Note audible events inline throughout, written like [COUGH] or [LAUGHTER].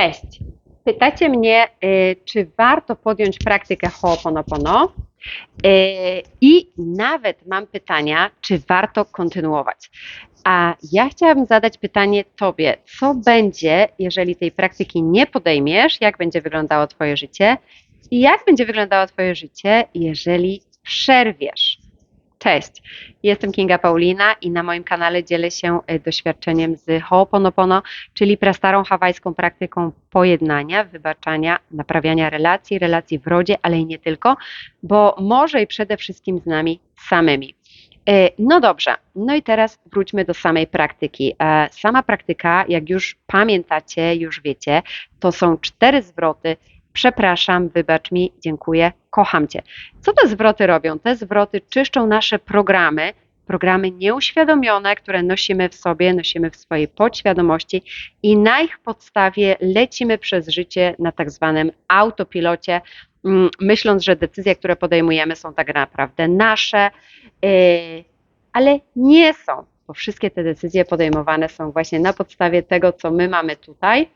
Cześć. Pytacie mnie, y, czy warto podjąć praktykę Ho'oponopono y, i nawet mam pytania, czy warto kontynuować. A ja chciałabym zadać pytanie Tobie, co będzie, jeżeli tej praktyki nie podejmiesz, jak będzie wyglądało Twoje życie i jak będzie wyglądało Twoje życie, jeżeli przerwiesz. Cześć, jestem Kinga Paulina i na moim kanale dzielę się y, doświadczeniem z Ho'oponopono, czyli prastarą hawajską praktyką pojednania, wybaczania, naprawiania relacji, relacji w rodzie, ale i nie tylko, bo może i przede wszystkim z nami samymi. Y, No dobrze, no i teraz wróćmy do samej praktyki. E, Sama praktyka, jak już pamiętacie, już wiecie, to są cztery zwroty. Przepraszam, wybacz mi, dziękuję, kocham Cię. Co te zwroty robią? Te zwroty czyszczą nasze programy, programy nieuświadomione, które nosimy w sobie, nosimy w swojej podświadomości i na ich podstawie lecimy przez życie na tak zwanym autopilocie, mm, myśląc, że decyzje, które podejmujemy, są tak naprawdę nasze, yy, ale nie są, bo wszystkie te decyzje podejmowane są właśnie na podstawie tego, co my mamy tutaj,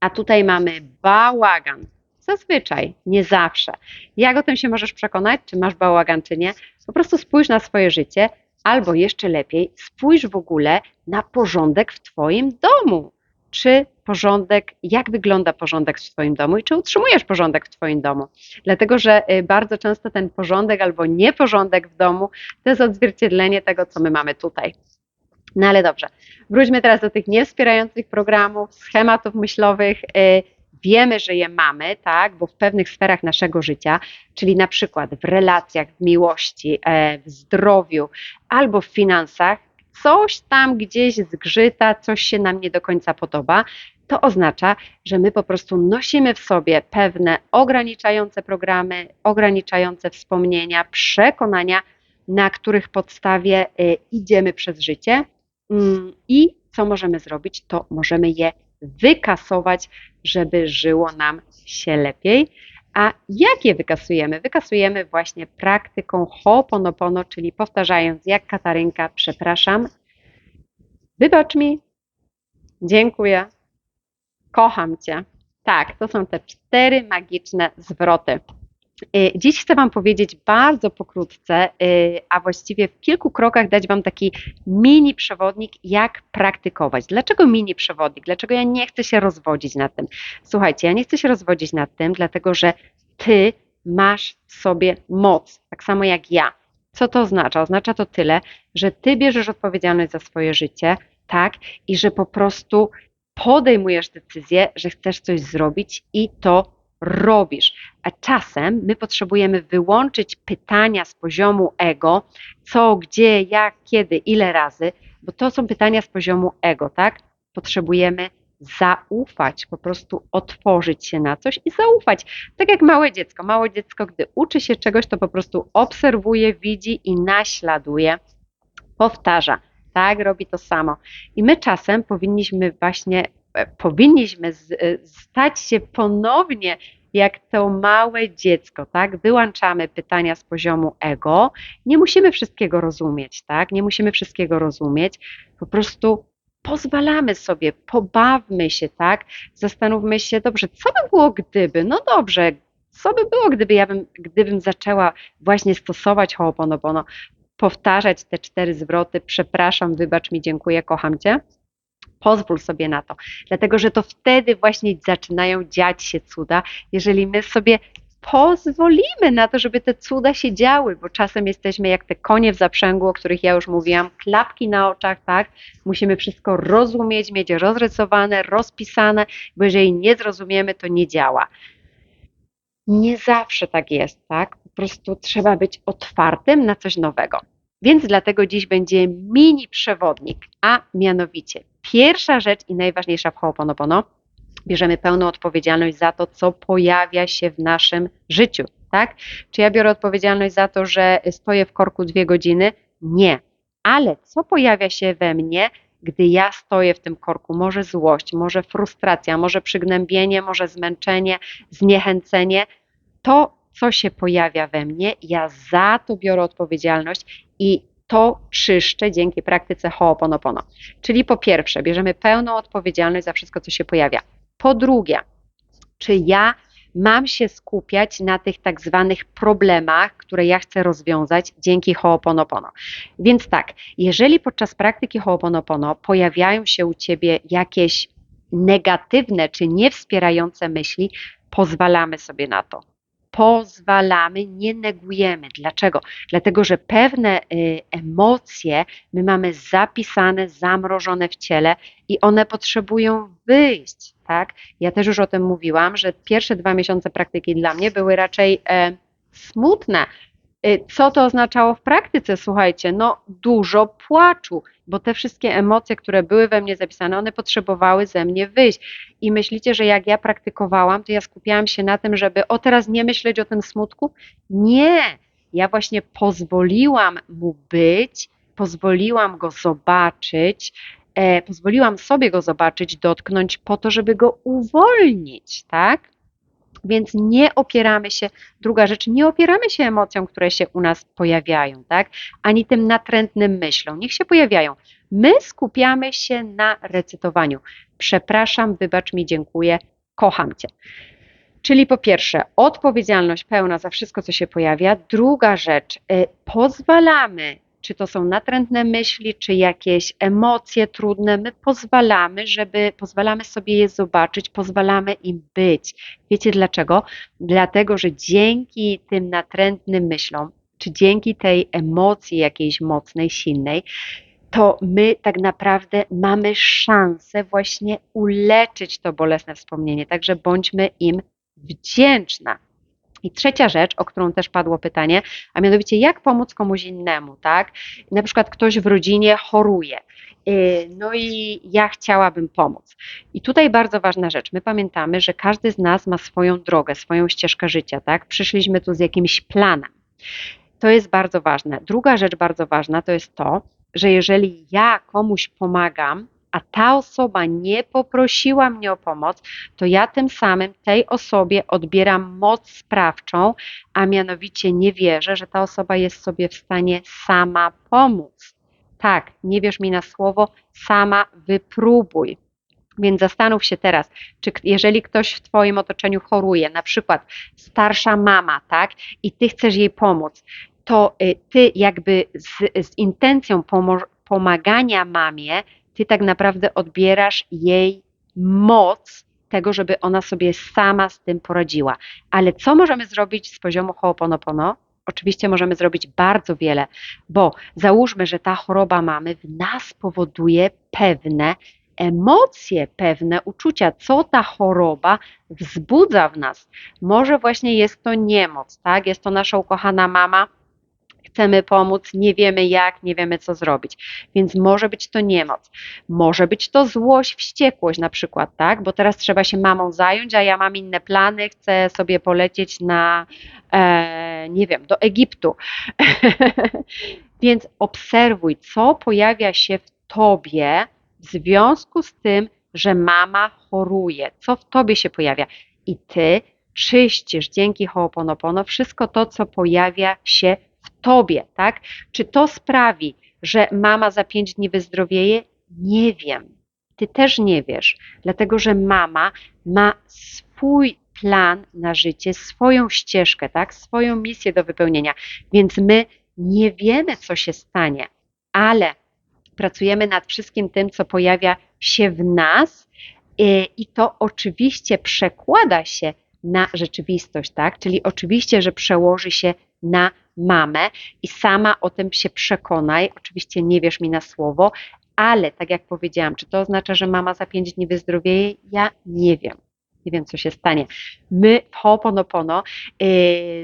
a tutaj mamy bałagan. Zazwyczaj, nie zawsze. Jak o tym się możesz przekonać, czy masz bałagan, czy nie? Po prostu spójrz na swoje życie, albo jeszcze lepiej, spójrz w ogóle na porządek w Twoim domu. Czy porządek, jak wygląda porządek w Twoim domu i czy utrzymujesz porządek w Twoim domu? Dlatego, że y, bardzo często ten porządek albo nieporządek w domu to jest odzwierciedlenie tego, co my mamy tutaj. No ale dobrze, wróćmy teraz do tych niewspierających programów, schematów myślowych. y, Wiemy, że je mamy, tak, bo w pewnych sferach naszego życia, czyli na przykład w relacjach, w miłości, e, w zdrowiu albo w finansach, coś tam gdzieś zgrzyta, coś się nam nie do końca podoba, to oznacza, że my po prostu nosimy w sobie pewne ograniczające programy, ograniczające wspomnienia, przekonania, na których podstawie y, idziemy przez życie. Mm, I co możemy zrobić? To możemy je wykasować, żeby żyło nam się lepiej. A jak je wykasujemy? Wykasujemy właśnie praktyką Ho'oponopono, czyli powtarzając jak Katarynka, przepraszam, wybacz mi, dziękuję, kocham Cię. Tak, to są te cztery magiczne zwroty. Y, Dziś chcę Wam powiedzieć bardzo pokrótce, y, a właściwie w kilku krokach dać Wam taki mini przewodnik, jak praktykować. Dlaczego mini przewodnik? Dlaczego ja nie chcę się rozwodzić nad tym? Słuchajcie, ja nie chcę się rozwodzić nad tym, dlatego że Ty masz w sobie moc, tak samo jak ja. Co to oznacza? Oznacza to tyle, że Ty bierzesz odpowiedzialność za swoje życie, tak, i że po prostu podejmujesz decyzję, że chcesz coś zrobić i to robisz. A czasem my potrzebujemy wyłączyć pytania z poziomu ego, co, gdzie, jak, kiedy, ile razy, bo to są pytania z poziomu ego, tak? Potrzebujemy zaufać, po prostu otworzyć się na coś i zaufać. Tak jak małe dziecko. Małe dziecko, gdy uczy się czegoś, to po prostu obserwuje, widzi i naśladuje, powtarza. Tak, robi to samo. I my czasem powinniśmy właśnie powinniśmy z, e, stać się ponownie jak to małe dziecko, tak? Wyłączamy pytania z poziomu ego. Nie musimy wszystkiego rozumieć, tak? Nie musimy wszystkiego rozumieć. Po prostu pozwalamy sobie, pobawmy się, tak? Zastanówmy się, dobrze, co by było gdyby? No dobrze, co by było, gdyby ja bym, gdybym zaczęła właśnie stosować Ho'oponopono, powtarzać te cztery zwroty, przepraszam, wybacz mi, dziękuję, kocham Cię. Pozwól sobie na to, dlatego że to wtedy właśnie zaczynają dziać się cuda, jeżeli my sobie pozwolimy na to, żeby te cuda się działy, bo czasem jesteśmy jak te konie w zaprzęgu, o których ja już mówiłam, klapki na oczach, tak? Musimy wszystko rozumieć, mieć rozrysowane, rozpisane, bo jeżeli nie zrozumiemy, to nie działa. Nie zawsze tak jest, tak? Po prostu trzeba być otwartym na coś nowego. Więc dlatego dziś będzie mini przewodnik, a mianowicie pierwsza rzecz i najważniejsza w Ho'oponopono, bierzemy pełną odpowiedzialność za to, co pojawia się w naszym życiu, tak? Czy ja biorę odpowiedzialność za to, że stoję w korku dwie godziny? Nie. Ale co pojawia się we mnie, gdy ja stoję w tym korku? Może złość, może frustracja, może przygnębienie, może zmęczenie, zniechęcenie. To, co się pojawia we mnie, ja za to biorę odpowiedzialność i to czyszczę dzięki praktyce Ho'oponopono. Czyli po pierwsze, bierzemy pełną odpowiedzialność za wszystko, co się pojawia. Po drugie, czy ja mam się skupiać na tych tak zwanych problemach, które ja chcę rozwiązać dzięki Ho'oponopono. Więc tak, jeżeli podczas praktyki Ho'oponopono pojawiają się u Ciebie jakieś negatywne czy niewspierające myśli, pozwalamy sobie na to. Pozwalamy, nie negujemy. Dlaczego? Dlatego, że pewne y, emocje my mamy zapisane, zamrożone w ciele i one potrzebują wyjść, tak? Ja też już o tym mówiłam, że pierwsze dwa miesiące praktyki dla mnie były raczej e, smutne. Y, Co to oznaczało w praktyce? Słuchajcie, no dużo płaczu, bo te wszystkie emocje, które były we mnie zapisane, one potrzebowały ze mnie wyjść. I myślicie, że jak ja praktykowałam, to ja skupiałam się na tym, żeby o teraz nie myśleć o tym smutku? Nie. Ja właśnie pozwoliłam mu być, pozwoliłam go zobaczyć, e, pozwoliłam sobie go zobaczyć, dotknąć po to, żeby go uwolnić, tak? Więc nie opieramy się, druga rzecz, nie opieramy się emocjom, które się u nas pojawiają, tak? Ani tym natrętnym myślom. Niech się pojawiają. My skupiamy się na recytowaniu. Przepraszam, wybacz mi, dziękuję, kocham cię. Czyli po pierwsze, odpowiedzialność pełna za wszystko, co się pojawia. Druga rzecz, y, pozwalamy, czy to są natrętne myśli, czy jakieś emocje trudne, my pozwalamy, żeby pozwalamy sobie je zobaczyć, pozwalamy im być. Wiecie dlaczego? Dlatego, że dzięki tym natrętnym myślom, czy dzięki tej emocji jakiejś mocnej, silnej, to my tak naprawdę mamy szansę właśnie uleczyć to bolesne wspomnienie. Także bądźmy im wdzięczna. I trzecia rzecz, o którą też padło pytanie, a mianowicie jak pomóc komuś innemu, tak? Na przykład ktoś w rodzinie choruje. Yy, No i ja chciałabym pomóc. I tutaj bardzo ważna rzecz. My pamiętamy, że każdy z nas ma swoją drogę, swoją ścieżkę życia, tak? Przyszliśmy tu z jakimś planem. To jest bardzo ważne. Druga rzecz bardzo ważna to jest to, że jeżeli ja komuś pomagam, a ta osoba nie poprosiła mnie o pomoc, to ja tym samym tej osobie odbieram moc sprawczą, a mianowicie nie wierzę, że ta osoba jest sobie w stanie sama pomóc. Tak, nie wierz mi na słowo, sama wypróbuj. Więc zastanów się teraz, czy jeżeli ktoś w Twoim otoczeniu choruje, na przykład starsza mama, tak, i Ty chcesz jej pomóc, to y, Ty jakby z, z intencją pomagania mamie, Ty tak naprawdę odbierasz jej moc tego, żeby ona sobie sama z tym poradziła. Ale co możemy zrobić z poziomu Ho'oponopono? Oczywiście możemy zrobić bardzo wiele, bo załóżmy, że ta choroba mamy w nas powoduje pewne emocje, pewne uczucia, co ta choroba wzbudza w nas. Może właśnie jest to niemoc, tak? Jest to nasza ukochana mama, chcemy pomóc, nie wiemy jak, nie wiemy co zrobić. Więc może być to niemoc, może być to złość, wściekłość na przykład, tak? Bo teraz trzeba się mamą zająć, a ja mam inne plany, chcę sobie polecieć na, e, nie wiem, do Egiptu. [LAUGHS] Więc obserwuj, co pojawia się w tobie w związku z tym, że mama choruje, co w tobie się pojawia. I ty czyścisz dzięki Ho'oponopono wszystko to, co pojawia się tobie, tak? Czy to sprawi, że mama za pięć dni wyzdrowieje? Nie wiem. Ty też nie wiesz, dlatego że mama ma swój plan na życie, swoją ścieżkę, tak? Swoją misję do wypełnienia. Więc my nie wiemy, co się stanie, ale pracujemy nad wszystkim tym, co pojawia się w nas y, i to oczywiście przekłada się na rzeczywistość, tak? Czyli oczywiście, że przełoży się na mamę i sama o tym się przekonaj. Oczywiście nie wierz mi na słowo, ale tak jak powiedziałam, czy to oznacza, że mama za pięć dni wyzdrowieje? Ja nie wiem. Nie wiem, co się stanie. My w Ho'oponopono y,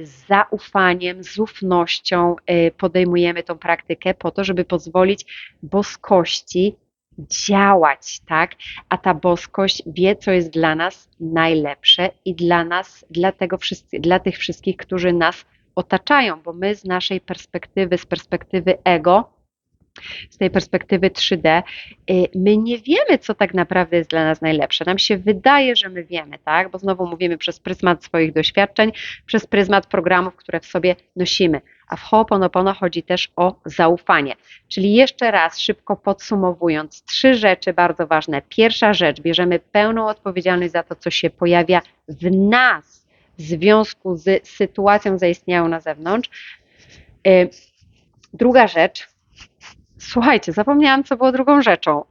z zaufaniem, z ufnością y, podejmujemy tą praktykę po to, żeby pozwolić boskości działać, tak? A ta boskość wie, co jest dla nas najlepsze i dla nas, dla tego wszyscy, dla tych wszystkich, którzy nas otaczają, bo my z naszej perspektywy, z perspektywy ego, z tej perspektywy 3D, y, my nie wiemy, co tak naprawdę jest dla nas najlepsze. Nam się wydaje, że my wiemy, tak? Bo znowu mówimy przez pryzmat swoich doświadczeń, przez pryzmat programów, które w sobie nosimy. A w Ho'oponopono chodzi też o zaufanie. Czyli jeszcze raz, szybko podsumowując, trzy rzeczy bardzo ważne. Pierwsza rzecz, bierzemy pełną odpowiedzialność za to, co się pojawia w nas w związku z sytuacją zaistniałą na zewnątrz. Y, Druga rzecz, słuchajcie, zapomniałam, co było drugą rzeczą.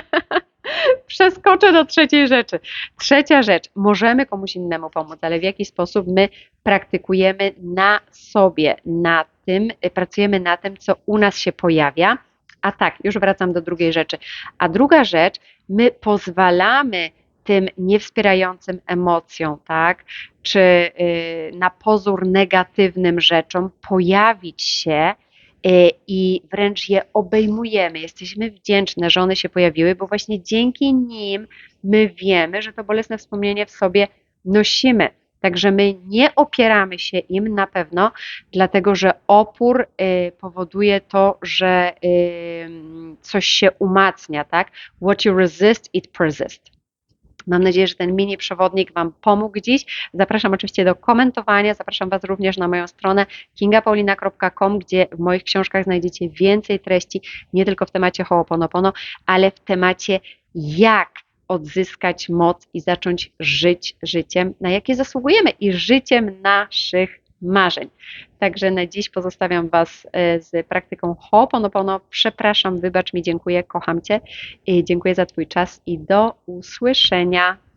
[LAUGHS] Przeskoczę do trzeciej rzeczy. Trzecia rzecz, możemy komuś innemu pomóc, ale w jaki sposób my praktykujemy na sobie, na tym, y, pracujemy na tym, co u nas się pojawia. A tak, już wracam do drugiej rzeczy. A druga rzecz, my pozwalamy tym niewspierającym emocjom, tak, czy y, na pozór negatywnym rzeczom pojawić się y, i wręcz je obejmujemy. Jesteśmy wdzięczne, że one się pojawiły, bo właśnie dzięki nim my wiemy, że to bolesne wspomnienie w sobie nosimy. Także my nie opieramy się im na pewno, dlatego że opór y, powoduje to, że coś się umacnia, tak? What you resist, it persists. Mam nadzieję, że ten mini przewodnik Wam pomógł dziś. Zapraszam oczywiście do komentowania. Zapraszam Was również na moją stronę kingapaulina.com, gdzie w moich książkach znajdziecie więcej treści, nie tylko w temacie Ho'oponopono, ale w temacie jak odzyskać moc i zacząć żyć życiem, na jakie zasługujemy i życiem naszych marzeń. Także na dziś pozostawiam Was e, z praktyką Ho'oponopono. Przepraszam, wybacz mi, dziękuję, kocham Cię. Dziękuję za Twój czas i do usłyszenia.